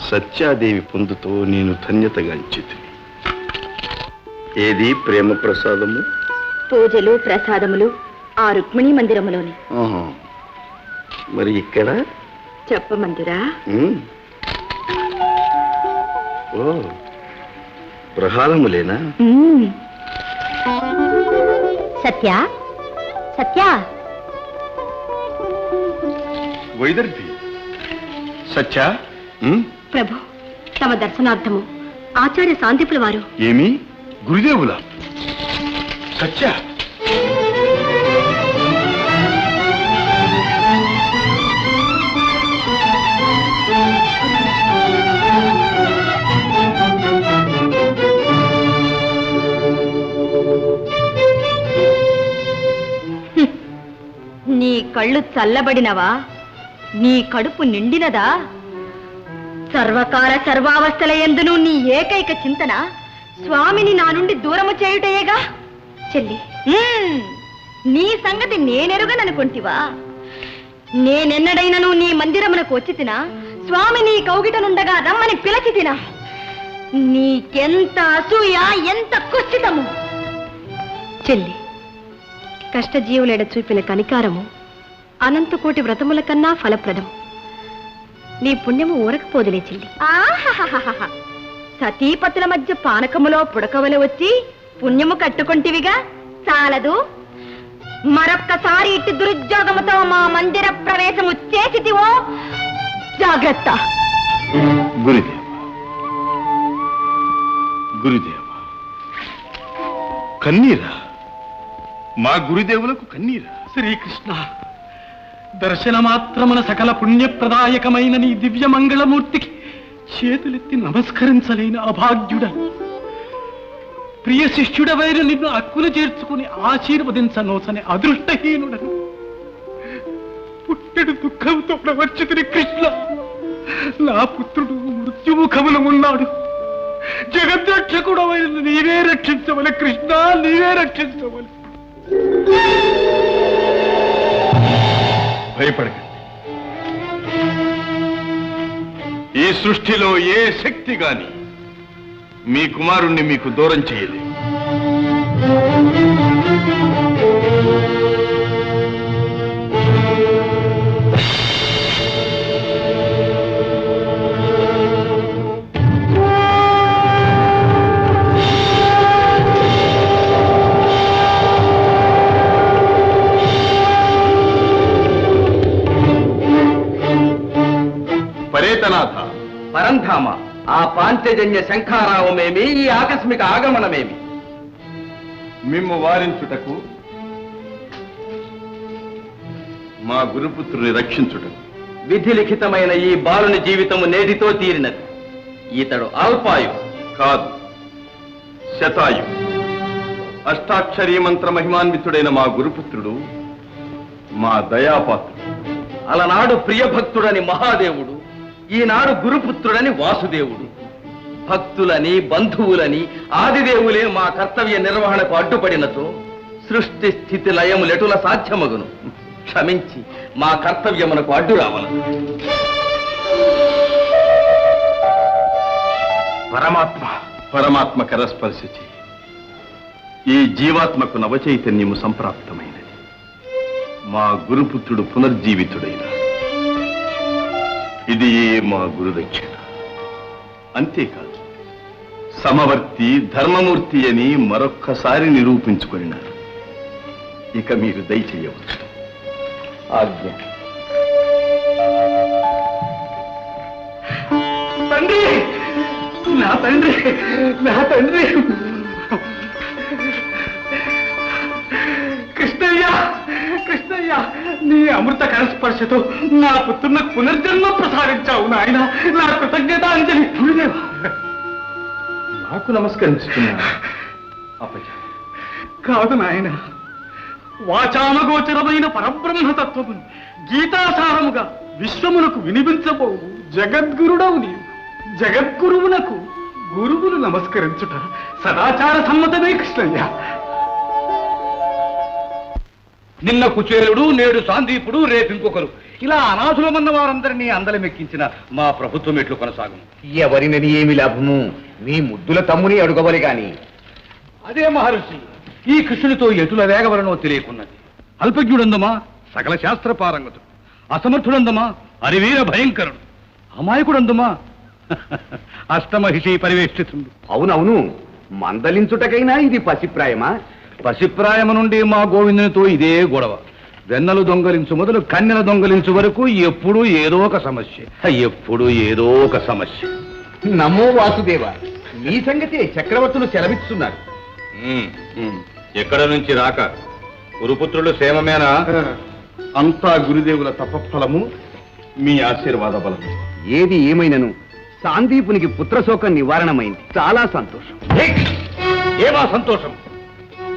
సత్యాదేవి పొందుతో నేను ధన్యతగాంచితి ఏది ప్రేమ ప్రసాదము? పూజలు ప్రసాదములు ఆ రుక్మిణీ మందిరములోని. ఆహా. మరి ఇక్కడ? చెప్పమందిరా ఉమ్. ఓ ప్రహారములేనా సత్య సత్య. వైదర్భి సత్య ఉమ్, ప్రభు తమ దర్శనార్థము. ఆచార్య శాంతిపుల వారు. ఏమి? గురుదేవుల? సత్య? నీ కళ్ళు చల్లబడినవా? నీ కడుపు నిండినదా? సర్వకాల సర్వావస్థల ఎందును నీ ఏకైక చింతన స్వామిని నా నుండి దూరము చేయుటయేగా? చెల్లి నీ సంగతి నేనెరుగననుకుంటివా? నేనెన్నడైనను నీ మందిరమునకు వచ్చి తినా స్వామి నీ కౌగిటనుండగా రమ్మని పిలచి తినా నీకెంత అసూయ ఎంత కుశ్చితము చెల్లి కష్టజీవులెడ చూపిన కనికారము అనంతకోటి వ్రతముల కన్నా ఫలప్రదం నీ పుణ్యము ఊరకపోదులే చెల్లి. సతీపతుల మధ్య పానకములో పుడకవలు వచ్చి పుణ్యము కట్టుకుంటివిగా? చాలదు. మరొక్కసారి ఇట్టి దురుద్యోగముతో మా మందిర ప్రవేశము చేసితివో? జాగ్రత్త. గురుదేవ. గురుదేవ. కన్నీరా. మా గురుదేవులకు కన్నీరా. శ్రీకృష్ణ. దర్శన మాత్రమున సకల పుణ్యప్రదాయకమైన నీ దివ్య మంగళమూర్తికి చేతులెత్తి నమస్కరించలేని అభాగ్యుడ. ప్రియ శిష్యుడవైన నిన్ను అక్కును చేర్చుకుని ఆశీర్వదించనోసని అదృష్టహీనుడను. పుట్టెడు దుఃఖంతో ప్రవర్చితుని కృష్ణ నా పుత్రుడు మృత్యుముఖమున ఉన్నాడు. జగద్రక్షకుడవైన నీవే రక్షించవలె కృష్ణ నీవే రక్షించవలె. భయపడకండి. ఈ సృష్టిలో ఏ శక్తి గాని మీ కుమారుణ్ణి మీకు దూరం చేయలేదు. పరంధామ ఆ పాంచజన్య శంఖారావమేమి ఈ ఆకస్మిక ఆగమనమేమి? మిమ్ము వారించుటకు మా గురుపుత్రుని రక్షించుటకు. విధి లిఖితమైన ఈ బాలుని జీవితము నేటితో తీరినది. ఇతడు అల్పాయు కాదు శతాయు. అష్టాక్షరీ మంత్ర మహిమాన్వితుడైన మా గురుపుత్రుడు మా దయాపాత్రుడు. అలనాడు ప్రియభక్తుడని మహాదేవుడు ఈనాడు గురుపుత్రుడని వాసుదేవుడు. భక్తులని బంధువులని ఆదిదేవులే మా కర్తవ్య నిర్వహణకు అడ్డుపడినచో సృష్టి స్థితి లయములెటుల సాధ్యమగును. క్షమించి మా కర్తవ్యమునకు అడ్డు రావలను పరమాత్మ. పరమాత్మ కరస్పర్శ ఈ జీవాత్మకు నవచైతన్యము సంప్రాప్తమైనది. మా గురుపుత్రుడు పునర్జీవితుడైన ఇది మా గురుదక్షిణ. అంతేకాదు సమవర్తి ధర్మమూర్తి అని మరొక్కసారి నిరూపించుకున్నారు. ఇక మీరు దయచేయవచ్చు. ఆజ్ఞ. తండ్రి! నా తండ్రి! నా తండ్రి! కృష్ణయ్య! కృష్ణయ్య! నీ అమృత కరస్పర్శతో నా పుత్రులకు పునర్జన్మ ప్రసాదించావు నాయన. నా కృతజ్ఞత అంజలి. నాకు నమస్కరించుకున్నా అపజ కాదు నాయన. వాచామగోచరమైన పరబ్రహ్మతత్వమును గీతాసారముగా విశ్వమునకు వినిపించబోవు జగద్గురుడవు నీవు. జగద్గురువునకు గురువులు నమస్కరించుట సదాచార సమ్మతమే కృష్ణయ్య. నిన్న కుచేలుడు నేడు సాందీపుడు రేపు ఇంకొకరు. ఇలా అనాథులమన్న వారందరినీ అందలమెక్కించిన మా ప్రభుత్వం ఎట్లు కొనసాగును? ఎవరినని ఏమి లాభము? మీ ముద్దుల తమ్ముని అడుగవలి గాని. అదే మహర్షి ఈ కృష్ణునితో ఎటుల వేగవలనో తెలియకున్నది. అల్పజ్ఞుడందమా? సకల శాస్త్ర పారంగతుడు అసమర్థుడందమా? అరివీర భయంకరుడు. అమాయకుడందమా? అష్టమహిషి పరివేష్టితుండు. అవునవును మందలించుటకైనా ఇది పసిప్రాయమా? పసిప్రాయము నుండి మా గోవిందునితో ఇదే గొడవ. వెన్నలు దొంగలించు మొదలు కన్నెల దొంగలించు వరకు ఎప్పుడూ ఏదో ఒక సమస్య. ఎప్పుడు ఏదో ఒక సమస్య. నమో వాసుదేవ మీ సంగతి చక్రవర్తులు సెలవిస్తున్నారు. ఎక్కడ నుంచి రాక? గురుపుత్రులు క్షేమమేనా? అంతా గురుదేవుల తపఫలము మీ ఆశీర్వాద బలము. ఏది ఏమైనను సాందీపునికి పుత్రశోకం నివారణమైంది. చాలా సంతోషం. ఏమా సంతోషం?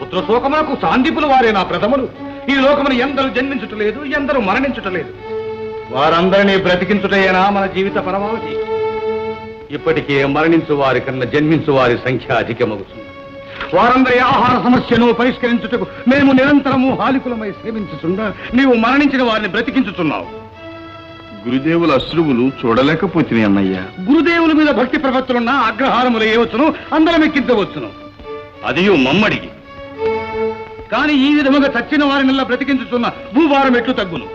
పుత్ర శోకమునకు సాందీపులు వారే నా ప్రథములు. ఈ లోకమును ఎందరూ జన్మించుటలేదు ఎందరూ మరణించుటలేదు. వారందరినీ బ్రతికించుటయేనా మన జీవిత పరమావధి? ఇప్పటికే మరణించు వారి కన్నా జన్మించు వారి సంఖ్య అధికమవుతుంది వారందరి ఆహార సమస్యను పరిష్కరించుటకు మేము నిరంతరము హాలికులమై సేవించుచుండా నీవు మరణించిన వారిని బ్రతికించుచున్నావు. గురుదేవుల అశ్రువులు చూడలేకపోతున్నాయి అన్నయ్య. గురుదేవుల మీద భక్తి ప్రపత్తులున్న అగ్రహారములు ఏవచ్చును అందరం ఎక్కించవచ్చును అది మమ్మడికి. కానీ ఈ విధముగా చచ్చిన వారినిలా బ్రతికించుతున్న భూభారం ఎట్లు తగ్గును?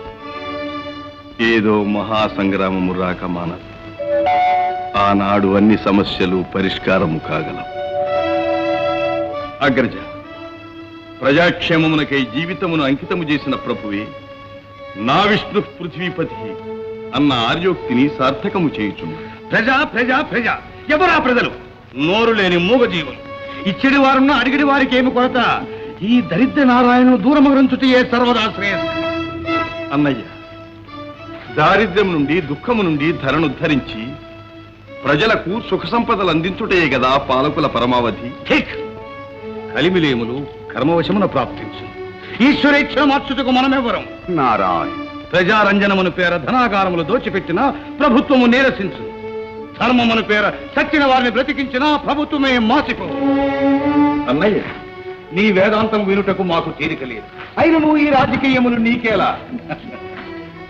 ఏదో మహాసంగ్రామము రాక మానదు ఆనాడు అన్ని సమస్యలు పరిష్కారము కాగలవు అగ్రజ ప్రజాక్షేమమునకై జీవితమును అంకితము చేసిన ప్రభువే నా విష్ణు పృథ్వీపతి అన్న ఆర్యోక్తిని సార్థకము చేయుచున్నాడు. ప్రజ ప్రజ ప్రజ ఎవరా ప్రజలు? నోరు లేని మూగజీవులు. ఇచ్చడి వారున్న అడిగిడి వారికి ఏమి కొరత? ఈ దరిద్ర నారాయణను దూరమగరించుటయే సర్వదా శ్రేయస్సు అన్నయ్య దారిద్ర్యం నుండి దుఃఖము నుండి ధరను ధరించి ప్రజలకు సుఖ సంపదలు అందించుటే గదా పాలకుల పరమావధి. కలిమిలేములు కర్మవశమున ప్రాప్తించు. ఈశ్వరేచ్ఛ మార్చుటకు మనమెవరం నారాయణ. ప్రజారంజనమును పేర ధనాగారములు దోచిపెట్టిన ప్రభుత్వము నీరసించు. ధర్మమును పేర సచ్చిన వారిని బ్రతికించిన ప్రభుత్వమే మాసిపో అన్నయ్య నీ వేదాంతం వినుటకు మాకు తీరిక లేదు. అయినను ఈ రాజకీయములు నీకేలా?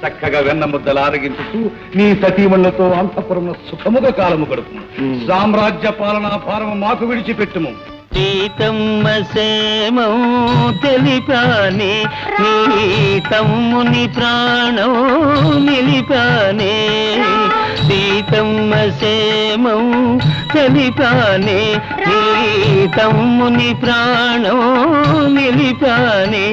చక్కగా వెన్న ముద్దలు ఆరగించుతూ నీ సతీమణులతో అంతఃపురంలో సుఖముగా కాలము గడుపు సామ్రాజ్య పాలనా భారము మాకు విడిచిపెట్టుము. సీతమ్మ సేమం తెలిపానే నీ తమ్ముని ప్రాణం నిలిపానే. సీతమ్మ సేమం తెలిపానే నీ తమ్ముని ప్రాణం నిలిపానే.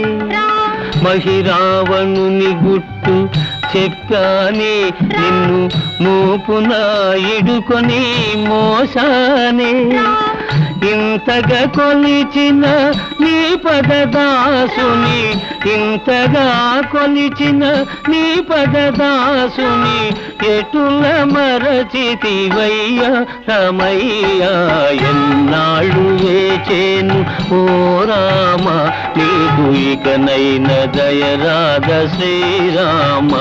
మహిరావణుని గుట్టు చెప్పానే నిన్ను మూపున ఇడుకొని మోసానే. ఇంతగా కొలిచిన నీ పదదాసుని ఇంతగా కొలిచిన నీ పదదాసుని ఎటుల మరచితివయ్య రమయ్య ఎన్నాళ్ళు ఏచేను ఓ రామ నీకు ఇకనైన దయరాధ శ్రీరామ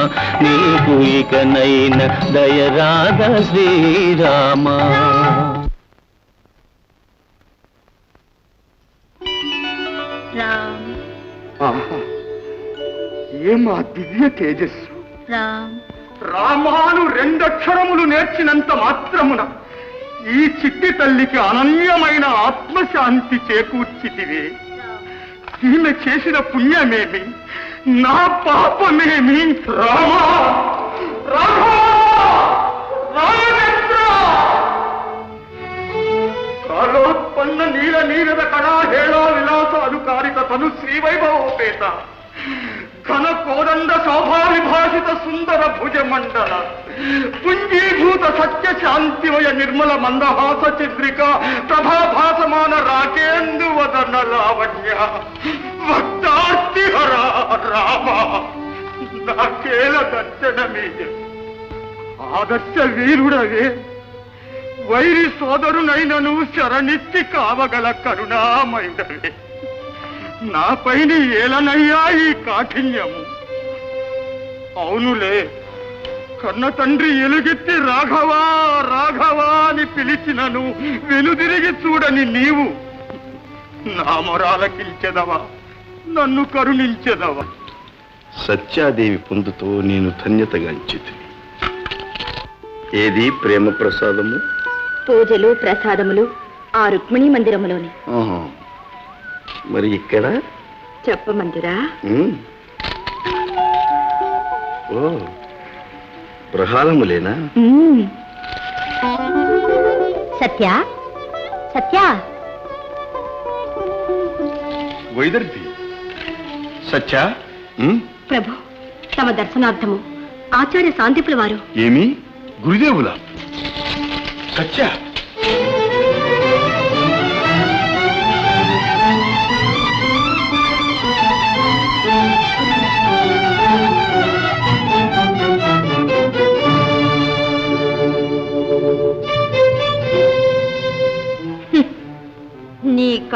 నీకు ఇకనైన దయరాధ శ్రీరామ. ఏమా దివ్య తేజస్సు? రామ్. రామాను రెండక్షరములు నేర్చినంత మాత్రమున ఈ చిట్టి తల్లికి అనన్యమైన ఆత్మశాంతి చేకూర్చితివే. ఈమె చేసిన పుణ్యమేమి? నా పాపమేమి? రామా! రాఘవా! తను శ్రీవైభవోపేత. ఘన కోదండ శోభావిభాషిత సుందర భుజమండల. పుంజీభూత సత్య శాంతివయ నిర్మల మందహాస చంద్రిక ప్రభాభాసమాన రాకేందువదన లావణ్య భక్తార్తిహర రామ. నాకేల దర్శనమే ఆదర్శ వీరుడవే. వైరి సోదరునైనను శరణిచ్చి కావగల కరుణామయుడవే. నాపైన ఏలనయ్యా ఈ కాఠిన్యము. అవునులే కన్న తండ్రి ఎలుగెత్తి రాఘవా రాఘవా అని పిలిచినను వెనుదిరిగి చూడని నీవు నా మొరాలకించెదవా నన్ను కరుణించెదవా. సత్యాదేవి పొందుతో నేను ధన్యతగాంచితి ఏది ప్రేమ ప్రసాదము? పూజలు ప్రసాదములు ఆ రుక్మిణీ మందిరములోని. ఆహా. మరి ఇక్కడ? చెప్పమందురా. ఓ ప్రహారములేనా సత్య? సత్య? వైదర్భి సత్య? ప్రభు తమ దర్శనార్థము. ఆచార్య శాంతిపుల వారు. ఏమి? గురుదేవుల? సత్య?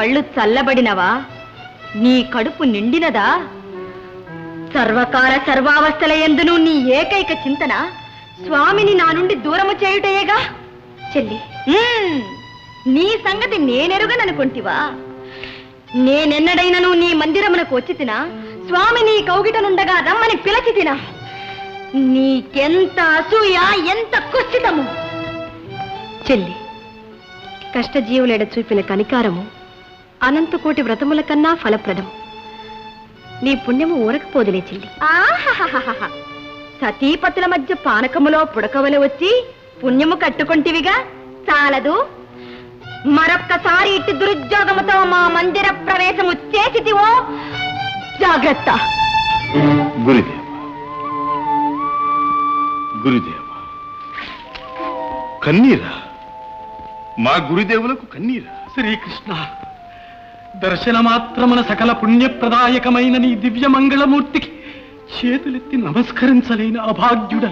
కళ్ళు చల్లబడినవా? నీ కడుపు నిండినదా? సర్వకాల సర్వావస్థల ఎందును నీ ఏకైక చింతన స్వామిని నా నుండి దూరము చేయుటయేగా? చెల్లి నీ సంగతి నేనెరుగననుకుంటివా? నేనెన్నడైనను నీ మందిరమునకు వచ్చి తినా స్వామి నీ కౌగిటనుండగా రమ్మని పిలచి తినా నీకెంత అసూయ ఎంత కుశ్చితము? చెల్లి కష్టజీవులెడ చూపిన కనికారము అనంతకోటి వ్రతముల కన్నా ఫలప్రదం. నీ పుణ్యము ఊరకపోదులే చెల్లి. సతీపతుల మధ్య పానకములో పుడకవలు వచ్చి పుణ్యము కట్టుకుంటివిగా? చాలదు. మరొక్కసారి ఇట్టి దురుద్యోగముతో మా మందిర ప్రవేశము చేసితివో? జాగ్రత్త. గురుదేవ. గురుదేవ. కన్నీరా. మా గురుదేవులకు కన్నీరా. శ్రీకృష్ణ. దర్శనమాత్రమున సకల పుణ్యప్రదాయకమైన నీ దివ్య మంగళమూర్తికి చేతులెత్తి నమస్కరించలేని అభాగ్యుడ.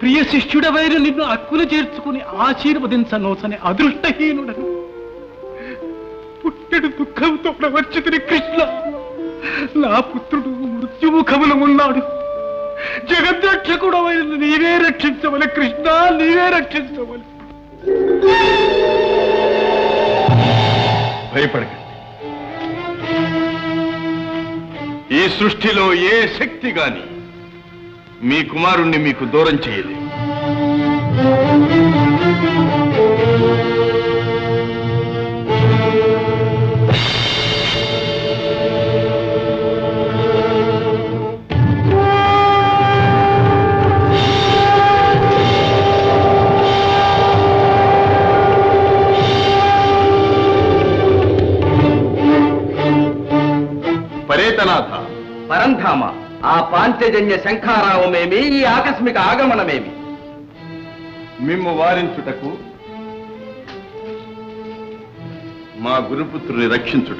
ప్రియ శిష్యుడవైన నిన్ను అక్కులు చేర్చుకుని ఆశీర్వదించనోసని అదృష్టహీనుడను. పుట్టెడు దుఃఖంతో ప్రవర్చితుని కృష్ణ నా పుత్రుడు మృత్యుముఖములు ఉన్నాడు జగద్రక్షకుడవైన నీవే రక్షించవల కృష్ణ నీవే రక్షించవల. భయపడకండి. ఈ సృష్టిలో ఏ శక్తి గాని మీ కుమారుణ్ణి మీకు దూరం చేయలేదు. ఆ పాంచజన్య శంఖారావమేమి ఈ ఆకస్మిక ఆగమనమేమి? మిమ్ము వారించుటకు మా గురుపుత్రుని రక్షించుట.